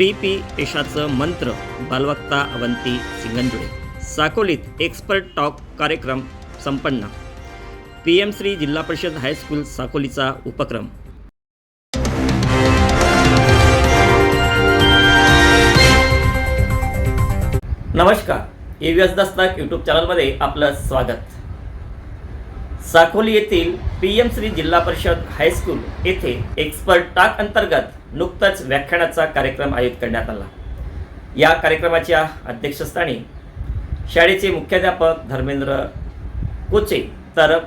Three P यशाचं मंत्र बालवक्ता अवंती सिंगंजुळे साकोलीत एक्सपर्ट टॉक कार्यक्रम संपन्न. पी एम श्री जिल्हा परिषद हायस्कूल साकोलीचा उपक्रम. नमस्कार ए दस्ताक एस यूट्यूब चॅनलमध्ये आपलं स्वागत. साकोली येथील पी एम श्री जिल्हा परिषद हायस्कूल येथे एक्सपर्ट टाक अंतर्गत नुकताच व्याख्यानाचा कार्यक्रम आयोजित करण्यात आला. या कार्यक्रमाच्या अध्यक्षस्थानी शाळेचे मुख्याध्यापक धर्मेंद्र कोचे तर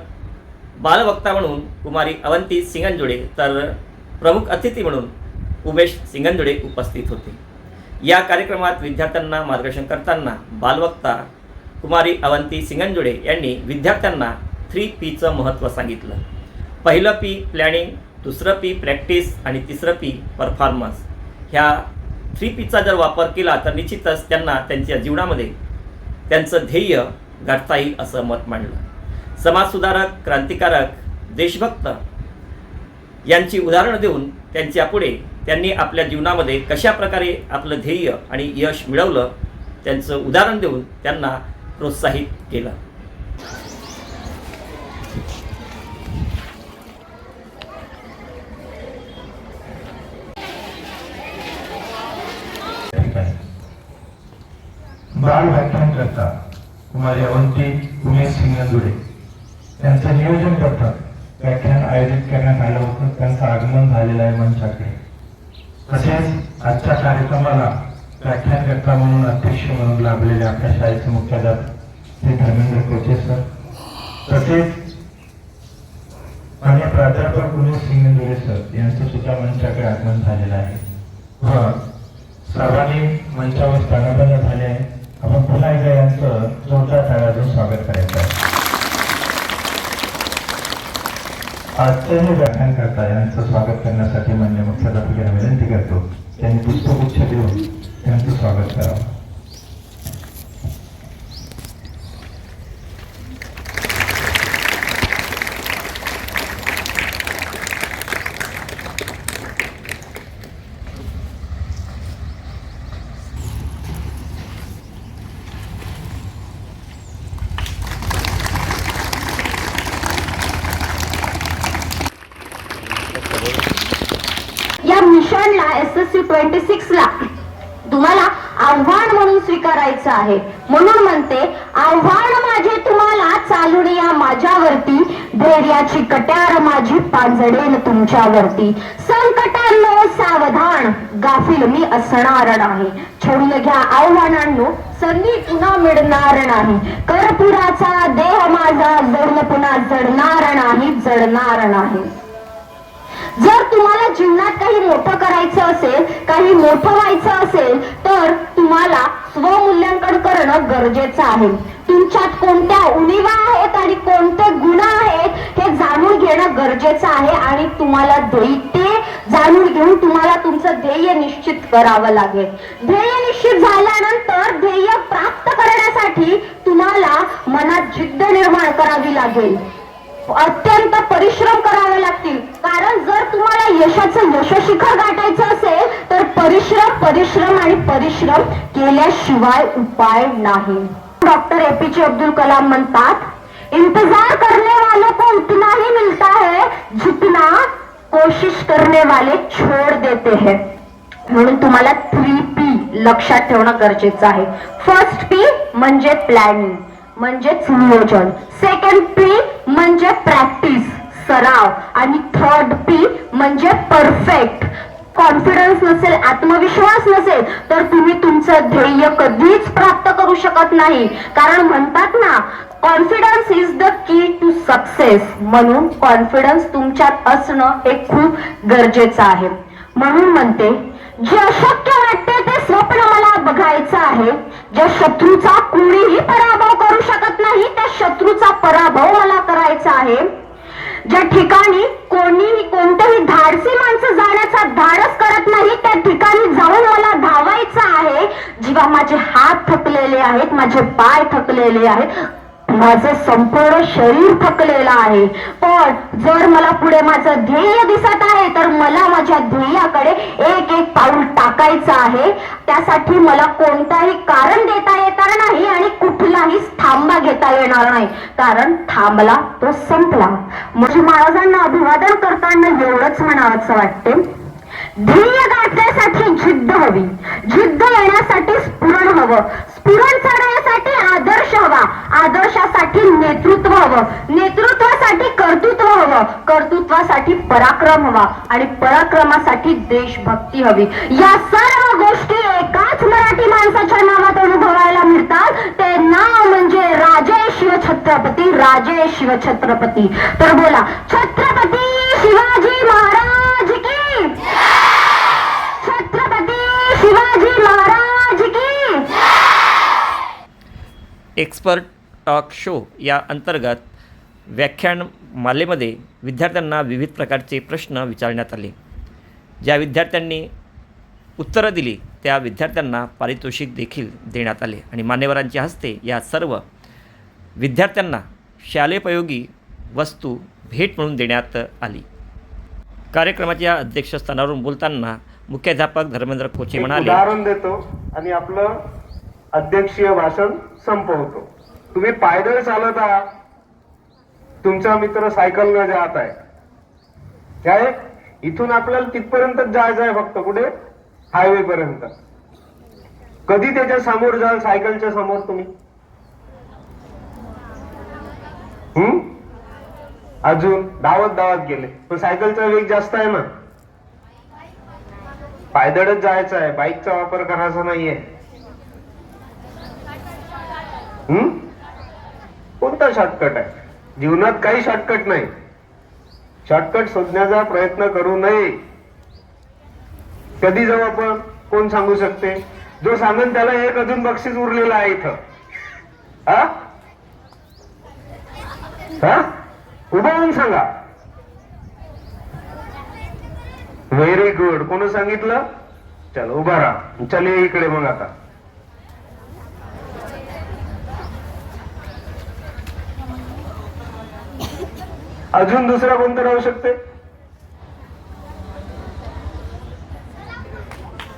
बालवक्ता म्हणून कुमारी अवंती सिंगंजुडे तर प्रमुख अतिथी म्हणून उमेश सिंगंजुडे उपस्थित होते. या कार्यक्रमात विद्यार्थ्यांना मार्गदर्शन करताना बालवक्ता कुमारी अवंती सिंगंजुडे यांनी विद्यार्थ्यांना थ्री पीचं महत्त्व सांगितलं. पहिलं पी प्लॅनिंग दुसरं पी प्रॅक्टिस आणि तिसरं पी परफॉर्मन्स ह्या थ्री पीचा जर वापर केला तर निश्चितच त्यांना त्यांच्या जीवनामध्ये त्यांचं ध्येय गाठता येईल असं मत मांडलं. समाजसुधारक क्रांतिकारक देशभक्त यांची उदाहरणं देऊन त्यांच्या पुढे त्यांनी आपल्या जीवनामध्ये कशा प्रकारे आपलं ध्येय आणि यश मिळवलं त्यांचं उदाहरण देऊन त्यांना प्रोत्साहित केलं. करता कुमार यवंती उमेश सिंगंदुडे त्यांचं नियोजन करतात व्याख्यान आयोजित करण्यात आलं होतं त्यांचं आगमन झालेलं आहे मंचाकडे. तसेच आजच्या कार्यक्रमाला व्याख्यानकर्ता म्हणून अध्यक्ष म्हणून लाभलेले आपल्या शाळेचे मुख्याध्यापक श्री धर्मेंद्र कोचे सर. तसेच आणि प्राध्यापक उमेश सिंगंदुडे सर यांचं सुद्धा मंचाकडे आगमन झालेलं आहे. व सर्वांनी मंचावर स्थानापन्न झाले आहे. पुन्हा एकदा यांचं जोरदार टाळ्यातून स्वागत करायचं आहे. आजचं हे व्याख्यान करता यांचं स्वागत करण्यासाठी मान्य मुख्याध्यापकांना विनंती करतो. त्यांनी पुष्पगुच्छ देऊन त्यांचं स्वागत करावं. या मिशनला S S C twenty six ला तुम्हाला आव्हान म्हणून स्वीकारायचं आहे. म्हणून म्हणते आव्हान माझे तुम्हाला चालून या माझ्यावरती. धैर्याची कट्यार माझी पांजडेल तुमच्यावरती. संकटांनो सावधान. गाफील मी असणार नाही. छोडून घ्या आव्हानांनो. संधी पुन्हा मिळणार नाही. कर्पुराचा देह माझा जडून पुन्हा जडणार नाही जडणार नाही. जर तुम्हाला जीवनात काही मोठं करायचं असेल काही मोठं व्हायचं असेल तर तुम्हाला स्वमूल्यांकन करणं गरजेचं आहे. तुमच्यात कोणत्या उणीवा आहेत आणि कोणते गुण आहेत हे जाणून घेणं गरजेचं आहे आणि तुम्हाला ध्येय ते जाणून घेऊन तुम्हाला तुमचं ध्येय निश्चित करावं लागेल. ध्येय निश्चित झाल्यानंतर ध्येय प्राप्त करण्यासाठी तुम्हाला मनात जिद्द निर्माण करावी लागेल. अत्यंत परिश्रम करावे लागतील. कारण जर तुम्हाला यशाचं यशशिखर गाठायचं असेल तर परिश्रम परिश्रम आणि परिश्रम केल्याशिवाय उपाय नाही. डॉक्टर ए पी जे अब्दुल कलाम म्हणतात इंतजार करने वालों को उतना ही मिलता है जितना कोशिश करने वाले छोड़ देते हैं. म्हणून तुम्हाला थ्री पी लक्षात ठेवणं गरजेचं आहे. फर्स्ट पी म्हणजे प्लॅनिंग म्हणजेच नियोजन. सेकंड पी म्हणजे प्रॅक्टिस सराव. आणि थर्ड पी म्हणजे परफेक्ट कॉन्फिडन्स नसेल आत्मविश्वास नसेल तर तुम्ही तुमचं ध्येय कधीच प्राप्त करू शकत नाही. कारण म्हणतात ना confidence is the key to success म्हणून कॉन्फिडन्स तुमच्यात असणं हे खूप गरजेचं आहे. म्हणून म्हणते जे अशक्य वाटते ते स्वप्न मला बघायचं आहे ज्या शत्रूचा कुणीही पराभव करू शकत नाही त्या शत्रूचा पराभव मला करायचा आहे. ज्या ठिकाणी कोणीही कोणतेही धाडसी माणसं जाण्याचा धाडस करत नाही त्या ठिकाणी जाऊन मला धावायचं आहे. जेव्हा माझे हात थकलेले आहेत माझे पाय थकलेले आहेत. माझं संपूर्ण शरीर थकलेलं आहे. पण जर मला पुढे माझं ध्येय दिसत आहे तर मला माझ्या ध्येयाकडे एक एक पाऊल टाकायचं आहे. त्यासाठी मला कोणताही कारण देता येणार नाही आणि कुठलाही थांबा घेता येणार नाही. कारण थांबला तो संपला. म्हणजे महाराजांना अभिवादन करताना एवढंच म्हणावंसं वाटते. ध्येय गाठण्यासाठी जिद्द हवी. जिद्द येण्यासाठी स्फुरण हवं. स्फुरण चढवण्यासाठी आदर्श हवा. आदर्शासाठी नेतृत्व हवं. नेतृत्वासाठी कर्तृत्व हवं. कर्तृत्वासाठी पराक्रम हवा आणि पराक्रमासाठी देशभक्ती हवी. या सर्व गोष्टी एकाच मराठी माणसाच्या नावात अनुभवायला मिळतात. ते नाव म्हणजे राजे शिवछत्रपती राजे शिवछत्रपती. तर बोला छत्रपती शिवाजी महाराज की छत्रपती शिवाजी महाराज की एक्सपर्ट टॉक शो या अंतर्गत व्याख्यान मालेमध्ये विद्यार्थ्यांना विविध प्रकारचे प्रश्न विचारण्यात आले. ज्या विद्यार्थ्यांनी उत्तरं दिली त्या विद्यार्थ्यांना पारितोषिक देखील देण्यात आले आणि मान्यवरांच्या हस्ते या सर्व विद्यार्थ्यांना शालेपयोगी वस्तू भेट म्हणून देण्यात आली. कार्यक्रमाच्या अध्यक्षस्थानावरून बोलताना मुख्याध्यापक धर्मेंद्र कोचे म्हणाले उदाहरण देतो आणि आपलं अध्यक्षीय भाषण संपवतो तुम्ही पायदळ चालत आहात. तुमचा मित्र सायकलनं जात आहे. काय? इथून आपल्याला तिथपर्यंत जायचं आहे फक्त. कुठे? हायवे पर्यंत कधी त्याच्यासमोर जाल? सायकलच्या समोर तुम्ही? हम्म अजून धावत धावत गेले. पण सायकलचा वेग जास्त आहे ना. पायदळच जायचं आहे. बाईकचा वापर करायचा नाहीये. हम्म कोणता शॉर्टकट आहे? जीवनात काही शॉर्टकट नाही. शॉर्टकट शोधण्याचा प्रयत्न करू नये. कधी जाऊ आपण? कोण सांगू शकते? जो सांगेल त्याला एक अजून बक्षीस उरलेलं आहे इथं. हा? हा? उभा होऊन सांगा. व्हेरी गुड कोण सांगितलं? चल उभा राहा. चल इकडे मग आता. अजून दुसरा कोणतं राहू शकते?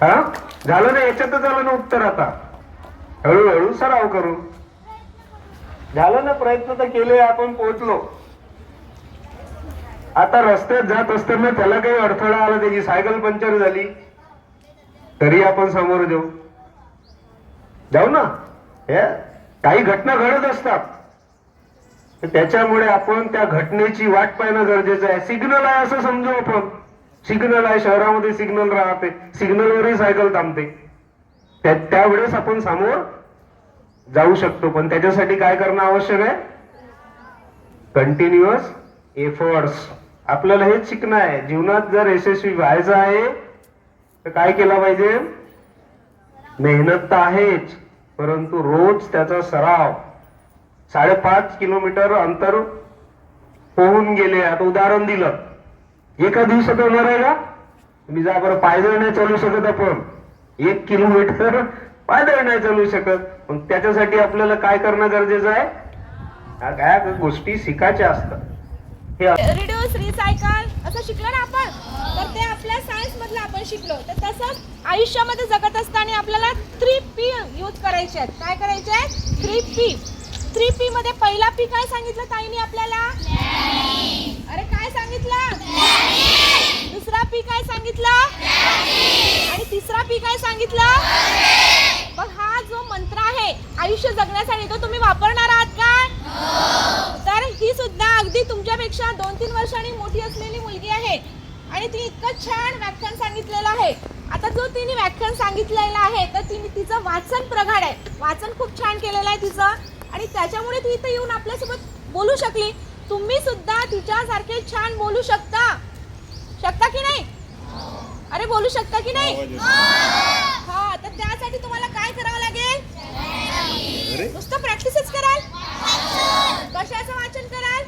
हा? झालं ना याच्यातच झालं ना उत्तर आता. हळूहळू सराव करू झालं ना प्रयत्न तर केले आपण पोहोचलो. आता रस्त्यात जात असताना त्याला काही अडथळा आला त्याची सायकल पंक्चर झाली. तरी आपण समोर जाऊ. जाऊ ना. हे काही घटना घडत असतात. त्याच्यामुळे आपण त्या घटनेची वाट पाहणं गरजेचं आहे. सिग्नल आहे असं समजू आपण. सिग्नल आहे शहरामध्ये सिग्नल राहते. सिग्नलवरही सायकल थांबते. त्यावेळेस आपण समोर जाऊ शकतो. पण त्याच्यासाठी काय करणं आवश्यक आहे? कंटिन्युअस एफर्ट्स आपल्याला हेच शिकणं आहे. जीवनात जर यशस्वी व्हायचं आहे तर काय केलं पाहिजे? मेहनत तर आहेच परंतु रोज त्याचा सराव साडेपाच किलोमीटर अंतर पोहून गेले. आता उदाहरण दिलं. एका दिवसात होणार आहे का? तुम्ही जा बरं पायदळ नाही चालू शकत आपण. एक किलोमीटर पायदळ नाही चालू शकत. मग त्याच्यासाठी आपल्याला काय करणं गरजेचं आहे? काय गोष्टी शिकायच्या असतात. हे रिड्यूस रिसायकल असं शिकलो ना आपण? तर ते आपल्या सायन्स मधलं आपण शिकलो. तर तसंच आयुष्यामध्ये जगत असताना आपल्याला थ्री पी यूज करायचे आहेत. काय करायचे आहेत? थ्री पी थ्री पी मध्ये पहिला पी काय सांगितलं ताईने आपल्याला? अरे काय सांगितलं? दुसरा पी काय सांगितलं? आणि तिसरा पी काय सांगितलं? मग हा जो मंत्र आहे आयुष्य जगण्यासाठी तो तुम्ही वापरणार आहात का? तर ही सुद्धा अगदी तुमच्यापेक्षा दोन तीन वर्षांनी मोठी असलेली मुलगी आहे. आणि ती इतकं छान व्याख्यान सांगितलेलं आहे. आता जो तिने व्याख्यान सांगितलेलं आहे तर तिने तिचं वाचन प्रगाढ आहे. वाचन खूप छान केलेलं आहे तिचं. आणि त्याच्यामुळे ती इथं येऊन आपल्यासोबत बोलू शकली. तुम्ही सुद्धा तिच्यासारखे छान बोलू शकता. शकता की नाही? अरे बोलू शकता की नाही? हा तर त्यासाठी तुम्हाला काय करावं लागेल? नुसतं प्रॅक्टिसच कराल? कशाचं वाचन कराल?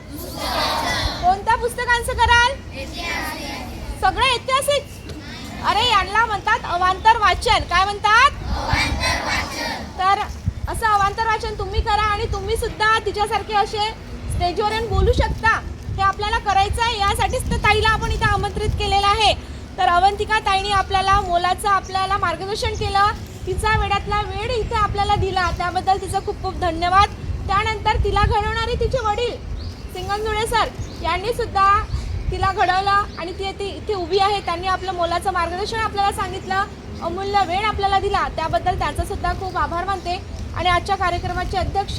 कोणत्या पुस्तकांचं कराल? सगळं ऐतिहासिक. अरे यांना म्हणतात अवांतर वाचन. काय म्हणतात? तर असं अवांतर वाचन तुम्ही करा आणि तुम्ही सुद्धा तिच्यासारखे असे स्टेजवर येऊन बोलू शकता. हे आपल्याला करायचं आहे यासाठीच तर ताईला आपण इथं आमंत्रित केलेलं आहे. तर अवंतिका ताईने आपल्याला मोलाचं आपल्याला मार्गदर्शन केलं. तिचा वेळातला वेळ इथे आपल्याला दिला. त्याबद्दल तिचं खूप खूप धन्यवाद. त्यानंतर तिला घडवणारे तिचे वडील सिंगनधुळे सर यांनी सुद्धा तिला घडवलं आणि ती ती इथे उभी आहे. त्यांनी आपलं मोलाचं मार्गदर्शन आपल्याला सांगितलं. अमूल्य वेळ आपल्याला दिला. त्याबद्दल त्यांचा सुद्धा खूप आभार मानते. आणि आजच्या कार्यक्रमाचे अध्यक्ष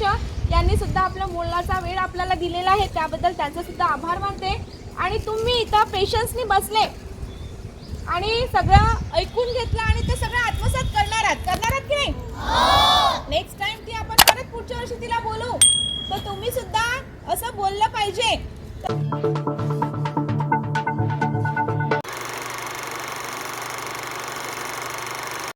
यांनी सुद्धा आपला मोलाचा वेळ आपल्याला दिलेला आहे. त्याबद्दल त्यांचा सुद्धा आभार मानते. आणि तुम्ही इथं पेशन्सनी बसले. आणि सगळं ऐकून घेतलं आणि ते सगळं आत्मसात करणार आहात. करणार आहात की नाही? नेक्स्ट टाइम ती आपण परत पुढच्या वर्षी तिला बोलू. तर तुम्ही सुद्धा असं बोललं पाहिजे.